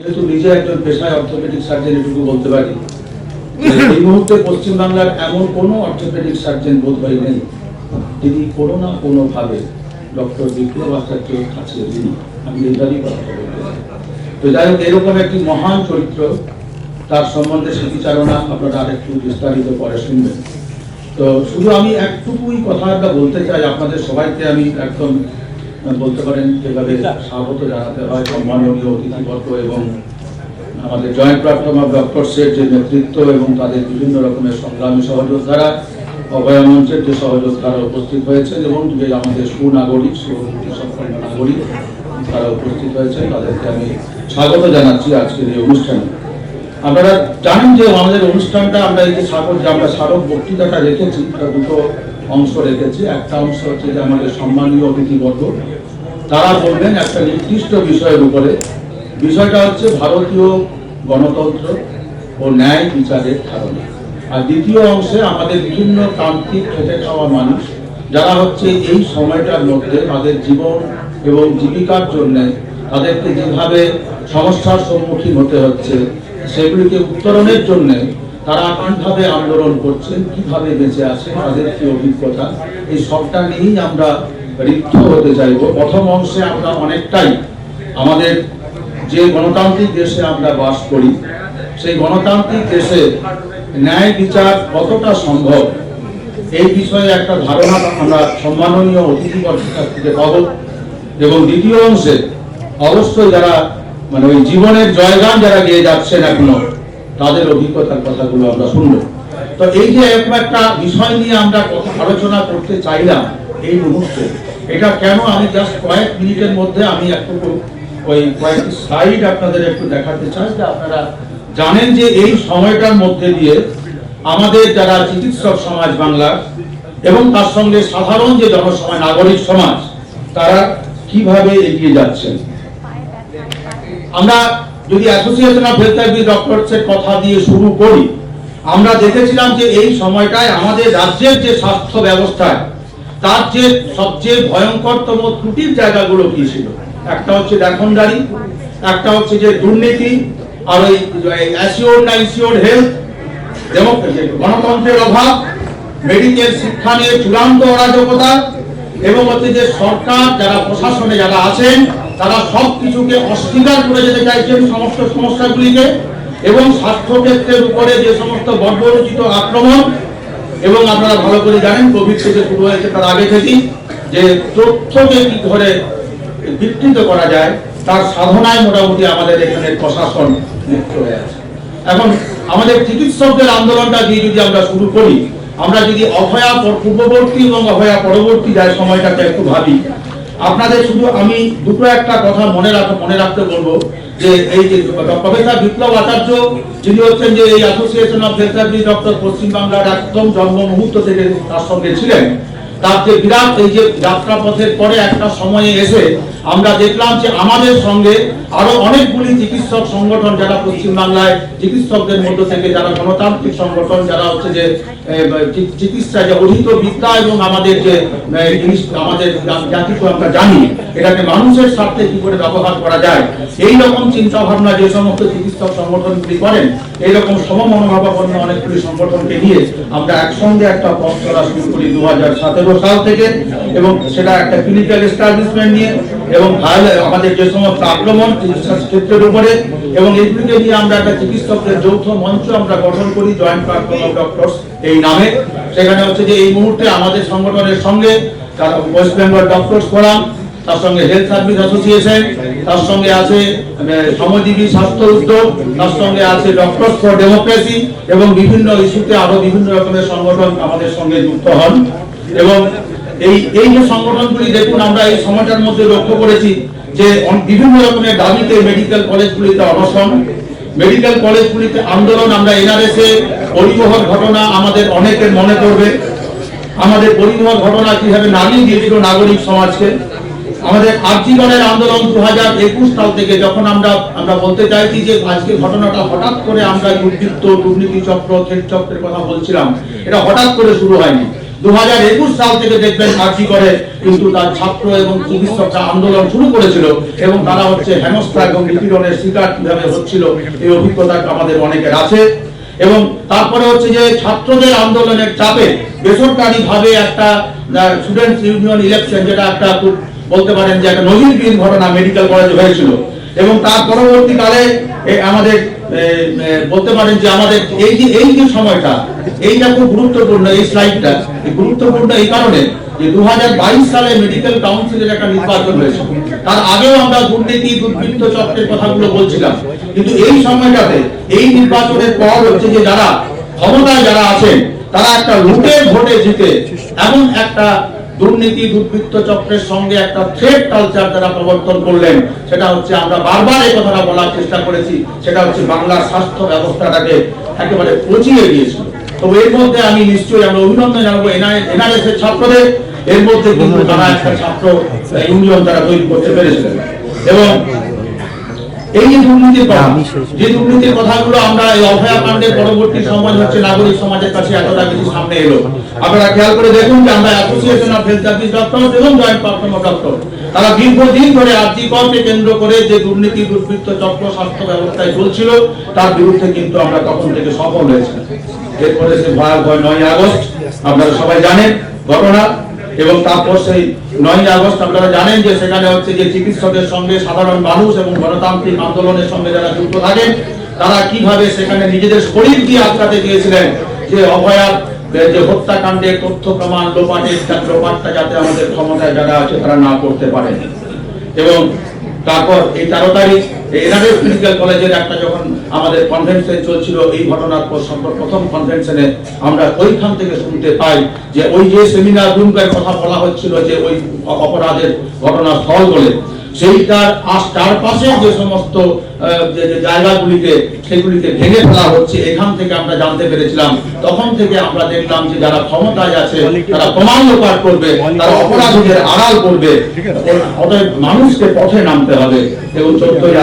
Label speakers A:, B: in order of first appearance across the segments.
A: যেহেতু নিজে একজন পেশায় অর্থোপেডিক এটুকু বলতে পারি। এই মুহূর্তে পশ্চিমবাংলার এমন কোনো অর্থোপেডিক সার্জন বোধ হয় নেই তিনি কোনো না কোনো ভাবে ডক্টর বিপ্লব আচার্যের কাছে ঋণী আমি কথা বলতে তো যাই হোক, এরকম একটি মহান চরিত্র, তার সম্বন্ধে স্মৃতিচারণা আপনারা আরেকটু বিস্তারিত পরে শুনবেন। তো শুধু আমি একটুকুই কথাটা বলতে চাই, আপনাদের সবাইকে আমি একদম বলতে পারেন যেভাবে স্বাগত জানাতে হয় সম্মানীয় অতিথিবর্গ এবং আমাদের জয়েন্ট প্ল্যাটফর্ম অফ ডক্টরসের যে নেতৃত্ব এবং তাদের বিভিন্ন রকমের সংগ্রামী সহযোদ্ধারা, অভয়া মঞ্চের যে সহযোদ্ধারা উপস্থিত হয়েছেন এবং যে আমাদের সুনাগরিক সুসম্পন্ন নাগরিক তারা উপস্থিত হয়েছেন, তাদেরকে আমি স্বাগত জানাচ্ছি আজকের এই অনুষ্ঠানে। আপনারা জানেন যে আমাদের অনুষ্ঠানটা, আমরা এই যে স্বাগত, যে আমরা স্মারক বক্তৃতাটা রেখেছি দুটো অংশ রেখেছি, একটা অংশ হচ্ছে যে আমাদের সম্মানীয় অতিথিবর্গ তারা বলবেন একটা নির্দিষ্ট বিষয়ের উপরে। বিষয়টা হচ্ছে ভারতীয় গণতন্ত্র ও ন্যায় বিচারের ধারণা। আর দ্বিতীয় অংশে আমাদের বিভিন্ন তান্ত্রিক খেটে খাওয়া মানুষ, যারা হচ্ছে এই সময়টার মধ্যে তাদের জীবন এবং জীবিকার জন্য তাদেরকে যেভাবে সমস্যার সম্মুখীন হতে হচ্ছে, সেগুলিকে উত্তরণের জন্য তারা কীভাবে আন্দোলন করছেন কীভাবে বেঁচে আছে, তাদের কি অভিজ্ঞতা? এই সবটা নিয়েই আমরা রিক্ত হতে চাইব। প্রথম অংশে আমরা অনেকটাই আমাদের যে গণতান্ত্রিক দেশে আমরা বাস করি, সেই গণতান্ত্রিক দেশে ন্যায় বিচার কতটা সম্ভব, এই বিষয়ে একটা ধারণা আমরা সম্মাননীয় অতিথিবর্গের কাছ থেকে পাবো। এবং দ্বিতীয় অংশে অবশ্যই যারা মানে ওই জীবনের জয়গান যারা গিয়ে যাচ্ছেন এখনও তাদের অভিজ্ঞতার কথাগুলো আমরা শুনব। তো এই যে একটা বিষয় নিয়ে আমরা আলোচনা করতে চাইলাম এই মুহূর্তে, এটা কেন আমি জাস্ট কয়েক মিনিটের মধ্যে আমি একটু ওই কয়েকটি স্লাইড আপনাদের একটু দেখাতে চাই, যে আপনারা জানেন যে এই সময়টার মধ্যে দিয়ে আমাদের যারা চিকিৎসক সমাজ বাংলার এবং তার সঙ্গে সাধারণ যে জনসমাজ, নাগরিক সমাজ, তারা কীভাবে এগিয়ে যাচ্ছেন? আমরা যদি অ্যাসোসিয়েশন অফ হেলথ সার্ভিস কথা দিয়ে শুরু করি, আমরা দেখেছিলাম যে এই সময়টায় আমাদের রাজ্যের যে স্বাস্থ্য ব্যবস্থায়, তার যে সবচেয়ে ভয়ঙ্করতম ত্রুটির জায়গাগুলো কি ছিল? একটা হচ্ছে দেখনদারি, একটা হচ্ছে যে দুর্নীতি, আর ওই অ্যাসিওর না ইনসিওর হেলথ গণতন্ত্রের অভাব মেডিকেল শিক্ষা নিয়ে চূড়ান্ত অরাজকতা, এবং হচ্ছে যে সরকার, যারা প্রশাসনে যারা আছেন তারা সব কিছুকে অস্বীকার করে যেতে চাইছেন সমস্ত সমস্যাগুলিকে এবং স্বাস্থ্য ক্ষেত্রের উপরে যে সমস্ত বর্বরচিত আক্রমণ, এবং আপনারা ভালো করে জানেন কোভিড থেকে শুরু হয়েছে তার আগে থেকেই, যে তথ্যকে কি করে বিকৃত করা যায়, তার সাধনায় মোটামুটি আমাদের এখানে প্রশাসন লিপ্ত হয়ে আছে। এখন আমাদের চিকিৎসকদের আন্দোলনটা দিয়ে যদি আমরা শুরু করি, আমরা যদি অভয়া পর- পূর্ববর্তী এবং অভয়া পরবর্তী যায় সময়টাকে একটু ভাবি আপনাদের শুধু আমি দুটো একটা কথা মনে রাখ, মনে রাখতে বলব, যে এই যে প্রফেসর বিপ্লব আচার্য, যিনি হচ্ছেন যে এই অ্যাসোসিয়েশন অফ ডক্টর পশ্চিমবাংলার একদম জন্ম মুহূর্ত থেকে তার সঙ্গে ছিলেন তার যে বিরাট এই যে পরে একটা সময়ে এসে আমরা দেখলাম যে আমাদের সঙ্গে আরও অনেকগুলি চিকিৎসক সংগঠন যারা পশ্চিমবাংলায় চিকিৎসকদের থেকে যারা গণতান্ত্রিক সংগঠন, যারা হচ্ছে যে চিকিৎসা, যে বিদ্যা এবং আমাদের যে আমাদের জাতিকে আমরা জানি, এটাকে মানুষের স্বার্থে কি করে ব্যবহার করা যায়, এই রকম চিন্তা ভাবনা যে সমস্ত চিকিৎসক সংগঠনগুলি করেন এইরকম সমমনোভাবাপন্ন অনেকগুলি সংগঠনকে নিয়ে আমরা একসঙ্গে একটা পথ চলা শুরু করি দু সাল থেকে এবং সেটা একটা ক্লিনিক্যাল এস্টাবলিশমেন্ট নিয়ে এবং আমাদের যে সমস্ত আক্রমণ ক্ষেত্রের উপরে এবং এইগুলিকে নিয়ে আমরা একটা চিকিৎসকদের যৌথ মঞ্চ আমরা গঠন করি জয়েন্ট প্ল্যাটফর্ম অফ ডক্টরস এই নামে। সেখানে হচ্ছে যে এই মুহূর্তে আমাদের সংগঠনের সঙ্গে তার ওয়েস্ট বেঙ্গল ডক্টরস ফোরাম তার সঙ্গে হেলথ সার্ভিস অ্যাসোসিয়েশন তার সঙ্গে আছে আহ, শ্রমজীবী স্বাস্থ্য উদ্যোগ তার সঙ্গে আছে ডক্টরস ফর ডেমোক্রেসি এবং বিভিন্ন ইস্যুতে আরও বিভিন্ন রকমের সংগঠন আমাদের সঙ্গে যুক্ত হন। এবং এই এই যে সংগঠনগুলি, দেখুন, আমরা এই সময়টার মধ্যে লক্ষ্য করেছি যে বিভিন্ন রকমের দাবিতে মেডিকেল কলেজগুলিতে অনশন মেডিকেল কলেজগুলিতে আন্দোলন, আমরা এনআরএসে পরিবহন ঘটনা আমাদের অনেকের মনে পড়বে। আমাদের পরিবহন ঘটনা কীভাবে নামিয়ে দিয়েছিল নাগরিক সমাজকে। আমাদের আর্থিকনের আন্দোলন দু হাজার একুশ সাল থেকে যখন আমরা আমরা বলতে চাইছি যে আজকে ঘটনাটা হঠাৎ করে আমরা দুর্বৃত্ত দুর্নীতি চক্র ক্ষেত চক্রের কথা বলছিলাম, এটা হঠাৎ করে শুরু হয়নি। দু হাজার একুশ সাল থেকে দেখবেন করে, কিন্তু তার ছাত্র এবং চিকিৎসকরা আন্দোলন শুরু করেছিল এবং তারা হচ্ছে হেনস্থা এবং নিপীড়নের শিকার কীভাবে হচ্ছিল, এই অভিজ্ঞতা আমাদের অনেকের আছে। এবং তারপরে হচ্ছে যে ছাত্রদের আন্দোলনের চাপে বেসরকারি ভাবে একটা স্টুডেন্টস ইউনিয়ন ইলেকশন যেটা একটা বলতে পারেন যে একটা নজিরবিহীন ঘটনা মেডিকেল কলেজে হয়েছিল। এবং তার পরবর্তীকালে আমাদের বলতে পারেন যে আমাদের এই যে এই যে সময়টা, এইটা খুব গুরুত্বপূর্ণ, এই স্লাইডটা গুরুত্বপূর্ণ এই কারণে যে দু সালে মেডিকেল কাউন্সিলের একটা নির্বাচন হয়েছে। তার আগেও আমরা দুর্নীতি, দুর্বৃত্ত চক্রের কথাগুলো বলছিলাম। কিন্তু এই সময়টাতে, এই নির্বাচনের পর হচ্ছে যে যারা, ক্ষমতায় যারা আছেন, তারা একটা লুটের ভোটে জিতে এমন একটা দুর্নীতি, দুর্বৃত্ত চক্রের সঙ্গে একটা থ্রেড কালচার তারা প্রবর্তন করলেন। সেটা হচ্ছে আমরা বারবার এই কথাটা বলার চেষ্টা করেছি, সেটা হচ্ছে বাংলার স্বাস্থ্য ব্যবস্থাটাকে একেবারে পচিয়ে দিয়েছিল। তো এর মধ্যে আমি নিশ্চয়ই আমরা অভিনন্দন জানাব এনআরএস এর ছাত্রদের। এর মধ্যে কিন্তু তারা একটা ছাত্র ইউনিয়ন তারা তৈরি করতে পেরেছিলেন এবং এই যে দুর্নীতির কথা, যে দুর্নীতির কথাগুলো আমরা এই অভয়া কাণ্ডের পরবর্তী সময় হচ্ছে নাগরিক সমাজের কাছে এতটা বেশি সামনে এলো। আপনারা খেয়াল করে দেখুন যে আমরা association of health service doctor এবং জয়েন্ট পার্সন অফ ডক্টর তারা দীর্ঘদিন ধরে আর্থিককে কেন্দ্র করে যে দুর্নীতি, দুর্বৃত্ত চক্র, স্বাস্থ্য ব্যবস্থায় চলছিল, তার বিরুদ্ধে কিন্তু আমরা তখন থেকে সফল হয়েছি। এরপরে সে ভয়াবহ নয় আগস্ট, আপনারা সবাই জানেন ঘটনা, এবং তারপর সেই নয় আগস্ট আপনারা জানেন যে সেখানে হচ্ছে যে চিকিৎসকের সঙ্গে সাধারণ মানুষ এবং গণতান্ত্রিক আন্দোলনের সঙ্গে যারা যুক্ত থাকেন, তারা কীভাবে সেখানে নিজেদের শরীর দিয়ে আটকাতে চেয়েছিলেন, যে অভয়ার যে হত্যাকাণ্ডের তথ্য প্রমাণ লোপাটের যাতে আমাদের ক্ষমতায় যারা আছে তারা না করতে পারে। এবং তারপর এই তেরো তারিখ মেডিকেল কলেজের একটা যখন আমাদের কনভেনশন চলছিল, এই ঘটনার পর প্রথম কনভেনশনে আমরা ওইখান থেকে শুনতে পাই যে ওই যে সেমিনার রুমের কথা বলা হচ্ছিল যে ওই অপরাধের ঘটনাস্থল বলে, সেইটার আশ চারপাশে যে সমস্ত সেগুলিতে ভেঙে ফেলা হচ্ছে, এখান থেকে আমরা জানতে পেরেছিলাম। তখন থেকে আমরা দেখলাম যে যারা ক্ষমতায় আছে, তারা প্রমাণ লোপাট করবে, তারা অপরাধীদের আড়াল করবে। অতএব মানুষকে পথে নামতে হবে। এবং চোদ্দই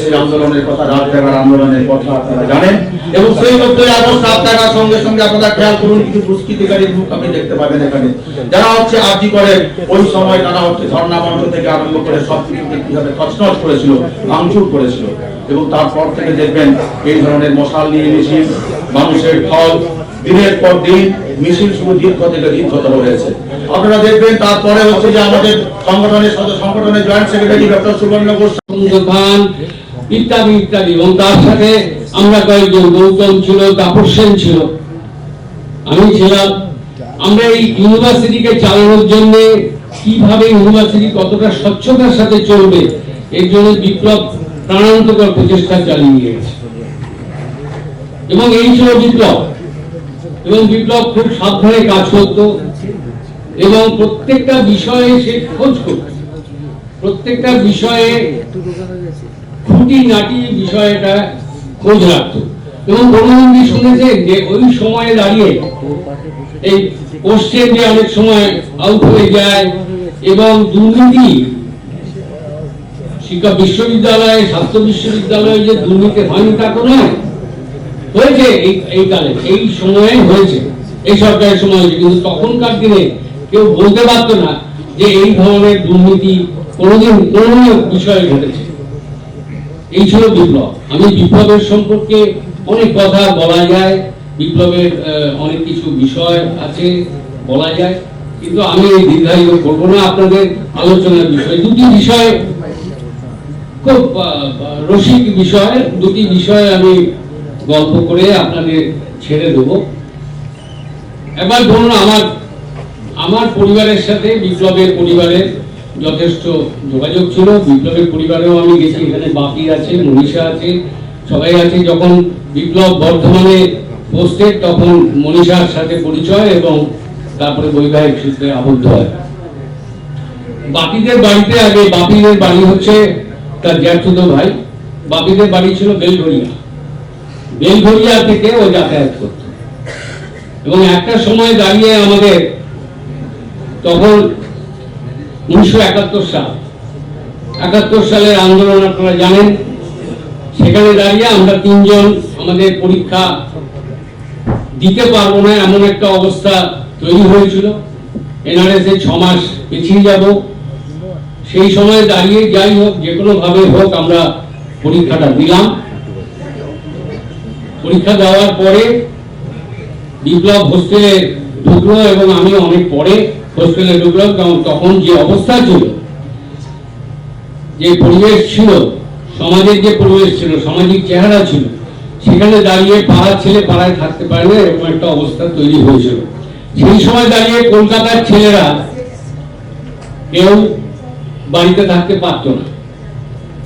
A: সেই আন্দোলনের কথা রাত জাগার আন্দোলনের কথা আপনারা জানেন। এবং সেই চোদ্দই আগস্ট রাত জাগার সঙ্গে সঙ্গে আপনারা খেয়াল করুন, কিছু দুষ্কৃতিকারীর মুখ আপনি দেখতে পাবেন এখানে। যারা হচ্ছে আর্জি করে, ওই সময় তারা হচ্ছে ধর্ণা মঞ্চ থেকে আরম্ভ করে সব কিছুকে কীভাবে করেছিল, ভাঙচুর করেছিল। এবং তারপর থেকে দেখবেন এই ধরনের মশাল নিয়ে মিছিল, মানুষের ফল দিনের পর দিন মিছিল শুধু দীর্ঘ থেকে দীর্ঘতর হয়েছে। আপনারা দেখবেন তারপরে হচ্ছে যে আমাদের সংগঠনের সদস্য, সংগঠনের জয়েন্ট সেক্রেটারি ডক্টর সুবর্ণ গোস্বামী
B: ইত্যাদি ইত্যাদি। এবং তার সাথে আমরা কয়েকজন গৌতম ছিল, তাপস সেন ছিল। আমি ছিলাম। আমরা এই ইউনিভার্সিটিকে চালানোর জন্য কীভাবে ইউনিভার্সিটি কতটা স্বচ্ছতার সাথে চলবে, এর জন্য বিপ্লব প্রাণান্তকর প্রচেষ্টা চালিয়ে গিয়েছে। এবং এই ছিল বিপ্লব। এবং বিপ্লব খুব সাবধানে কাজ করত। এবং প্রত্যেকটা বিষয়ে সে খোঁজ করত। প্রত্যেকটা বিষয়ে খুঁটি নাটি বিষয়টা খোঁজ রাখতো। এবং বনবন্দি শুনেছেন যে ওই সময়ে দাঁড়িয়ে এই কোশ্চেন যে অনেক সময় আউট হয়ে যায় এবং দুর্নীতি শিক্ষা বিশ্ববিদ্যালয়ে, স্বাস্থ্য বিশ্ববিদ্যালয়ে যে দুর্নীতি হয়নি তা তো নয়। হয়েছে এই কালে, এই সময়ে হয়েছে। এই সরকারের সময় হয়েছে। কিন্তু তখনকার দিনে কেউ বলতে পারতো না যে এই ধরনের দুর্নীতি কোনোদিন কোনো বিষয়ে ঘটেছে। এই ছিল বিপ্লব। আমি বিপ্লবের সম্পর্কে অনেক কথা বলা যায়। বিপ্লবের অনেক কিছু বিষয় আছে বলা যায়। কিন্তু আমি এই দীর্ঘায়িত করব না। আপনাদের আলোচনার বিষয়। দুটি বিষয় খুব রসিক বিষয়, দুটি বিষয় আমি গল্প করে আপনাদের ছেড়ে দেবো। একবার ধরুন আমার আমার পরিবারের সাথে বিপ্লবের পরিবারের যথেষ্ট যোগাযোগ ছিল। বিপ্লবের পরিবারেও আমি গেছি, এখানে বাপি আছে, মনীষা আছে, সবাই আছে। যখন বিপ্লব বর্ধমানে পোস্টেড, তখন মনীষার সাথে পরিচয় এবং তারপরে বৈবাহিক সূত্রে আবদ্ধ হয়। বাপিদের বাড়িতে আগে, বাপিদের বাড়ি হচ্ছে তার জ্যাঠুতো ভাই, বাপিদের বাড়ি ছিল বেলঘরিয়া বেলঘরিয়া থেকে ও যাতায়াত করত। এবং একটা সময় দাঁড়িয়ে আমাদের তখন উনিশশো একাত্তর সাল, একাত্তর সালের আন্দোলন আপনারা জানেন, সেখানে দাঁড়িয়ে আমরা তিনজন আমাদের পরীক্ষা দিতে পারব না, এমন একটা অবস্থা তৈরি হয়েছিল। এনআরএস এ ছ মাস পিছিয়ে যাব। সেই সময় দাঁড়িয়ে যাই হোক, যে কোনো ভাবে হোক আমরা পরীক্ষাটা দিলাম পরীক্ষা দেওয়ার পরে বিপ্লব হোস্টেলে ঢুকলো এবং আমি অনেক পরে হোস্টেলে ঢুকলাম, কারণ তখন যে অবস্থা ছিল, যে পরিবেশ ছিল, সমাজের যে পরিবেশ ছিল, সামাজিক চেহারা ছিল, সেখানে দাঁড়িয়ে পাড়ার ছেলে পাড়ায় থাকতে পারে না এরকম একটা অবস্থা তৈরি হয়েছিল। সেই সময় দাঁড়িয়ে কলকাতার ছেলেরা কেউ বাড়িতে থাকতে পারতো না।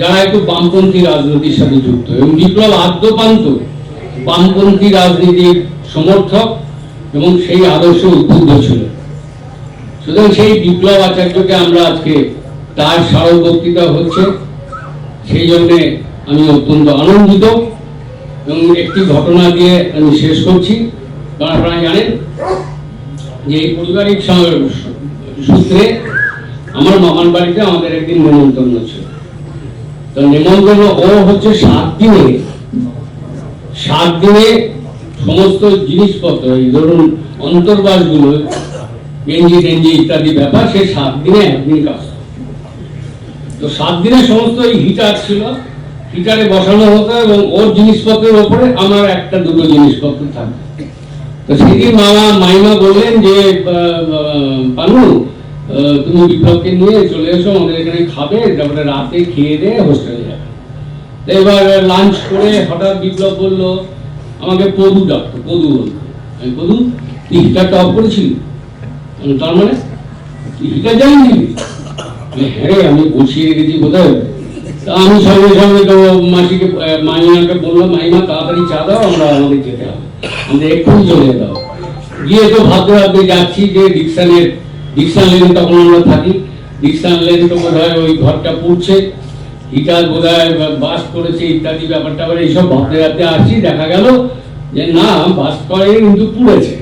B: যারা একটু বামপন্থী রাজনীতির সাথে যুক্ত, এবং বিপ্লব আদ্যপান্ত বামপন্থী রাজনীতির সমর্থক এবং সেই আদর্শ উদ্বুদ্ধ ছিল। সুতরাং সেই বিপ্লব আচার্যকে আমরা আজকে তার স্মারক বক্তৃতা হচ্ছে। সেই জন্যে আমি অত্যন্ত আনন্দিত এবং একটি ঘটনা দিয়ে আমি শেষ করছি। আপনারা জানেন যে এই পারিবারিক সূত্রে আমার মামার বাড়িতে আমাদের একদিন নেমন্তন্ন ছিল তো নেমন্তন্ন ও হচ্ছে সাত দিনে সাত দিনে সমস্ত জিনিসপত্র, এই ধরুন অন্তর্বাসগুলো, গেঞ্জি টেঞ্জি ইত্যাদি ব্যাপার, সে সাত দিনে একদিন কাজ। তো সাত দিনে সমস্ত এই হিটার ছিল, হিটারে বসানো হতো এবং ওর জিনিসপত্রের ওপরে আমার একটা দুটো জিনিসপত্র থাকতো। তো সেদিন মামা মাইমা বললেন যে পানু তুমি বিপ্লবকে নিয়ে চলে এসো, আমাদের এখানে খাবে, তারপরে রাতে খেয়ে দিয়ে হোস্টেলে যাবে। এবার লাঞ্চ করে হঠাৎ বিপ্লব বলল, আমাকে পদু ডাকতো, পদু বলতো আমি পদু তুই হিটারটা অফ করেছিলি তার মানে? তুই হিটার জানিনি হ্যাঁ আমি বসিয়ে রেখেছি কোথায়? তা আমি সঙ্গে সঙ্গে তো মাসিকে মাইমাকে বললাম, মাইমা, তাড়াতাড়ি চা দাও, আমরা আমাদের যেতে হবে। আমাদের এক্ষুনি চলে হবে। গিয়ে তো ভাবতে ভাবতে যাচ্ছি যে ডিকশনের ডিকশন লেনে তখন আমরা থাকি। ডিকশন লেন তো বোধ হয় ওই ঘরটা পুড়ছে, হিটার বোধ হয় বাস করেছে ইত্যাদি ব্যাপারটা আবার এইসব ভাবতে ভাবতে আসছি দেখা গেল যে না, বাস করে কিন্তু পুড়েছে।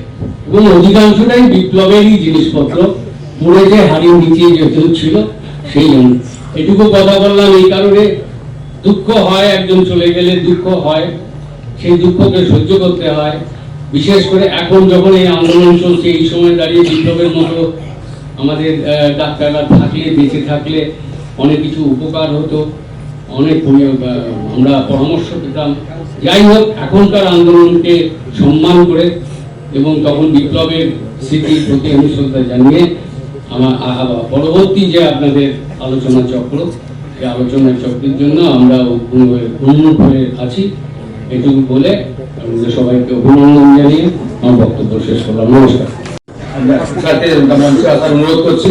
B: এবং অধিকাংশটাই বিপ্লবেরই জিনিসপত্র। পুড়েছে, হাড়ির নিচে যেহেতু ছিল, সেই জন্য। এটুকু কথা বললাম এই কারণে। দুঃখ হয়, একজন চলে গেলে দুঃখ হয়। সেই দুঃখকে সহ্য করতে হয়। বিশেষ করে এখন যখন এই আন্দোলন চলছে, এই সময় দাঁড়িয়ে বিপ্লবের মতো আমাদের ডাক্তাররা থাকলে, বেঁচে থাকলে অনেক কিছু উপকার হতো, অনেক আমরা পরামর্শ পেতাম। যাই হোক, এখনকার আন্দোলনকে সম্মান করে এবং তখন বিপ্লবের স্মৃতির প্রতি আমি শ্রদ্ধা জানিয়ে আমার পরবর্তী যে আপনাদের আলোচনা চক্র, এই আলোচনা চক্রের জন্য আমরা উন্মুখ হয়ে- আছি। এটুকু বলে সবাইকে অভিনন্দন জানিয়ে আমার বক্তব্য শেষ করলাম। নমস্কার।
A: সাথে মঞ্চে আসার অনুরোধ করছি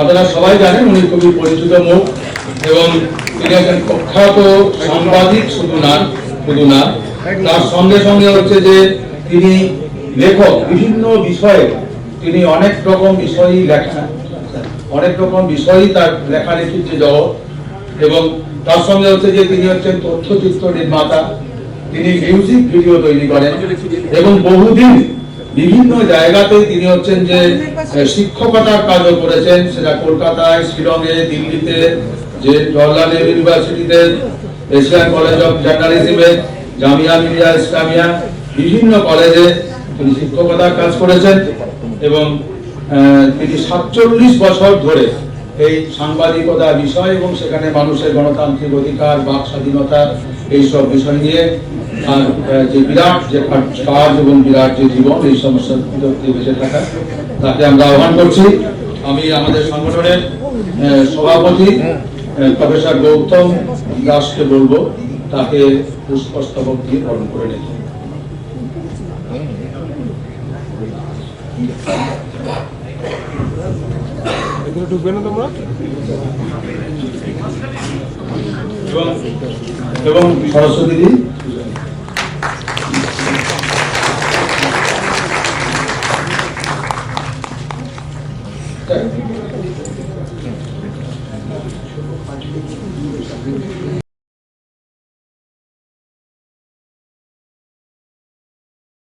A: আপনারা সবাই জানেন উনি খুবই পরিচিত মুখ এবং তিনি একজন প্রখ্যাত সাংবাদিক, শুধু না শুধু না। তার সঙ্গে সঙ্গে হচ্ছে যে তিনি লেখক, বিভিন্ন বিষয়ে তিনি অনেক রকম বিষয়ই লেখা অনেক রকম বিষয়ই তার লেখালেখির যে জগৎ। এবং তার সঙ্গে হচ্ছে যে তিনি হচ্ছেন তথ্যচিত্র নির্মাতা। তিনি মিউজিক ভিডিও তৈরি করেন। এবং বহুদিন বিভিন্ন জায়গাতে তিনি হচ্ছেন যে শিক্ষকতার কাজও করেছেন। সেটা কলকাতায় শিলংয়ে দিল্লিতে যে জওয়াহরলাল নেহরু ইউনিভার্সিটিতে এশিয়ান কলেজ অফ জার্নালিজমে জামিয়া মিলিয়া ইসলামিয়া বিভিন্ন কলেজে তিনি শিক্ষকতার কাজ করেছেন এবং তিনি সাতচল্লিশ বছর ধরে এই সাংবাদিকতা বিষয় এবং সেখানে মানুষের গণতান্ত্রিক অধিকার, বাক স্বাধীনতা, এইসব বিষয় নিয়ে আর যে বিরাট যে কাজ- এবং বিরাট যে জীবন, এই সমস্যার বেঁচে থাকা তাকে আমরা আহ্বান করছি। আমি আমাদের সংগঠনের সভাপতি প্রফেসর গৌতম দাসকে বলব, তাকে পুষ্পস্তবক দিয়ে বরণ করে নিতে
C: ভিতরে ঢুকবে না তোমরা?
A: এবং সরস্বতী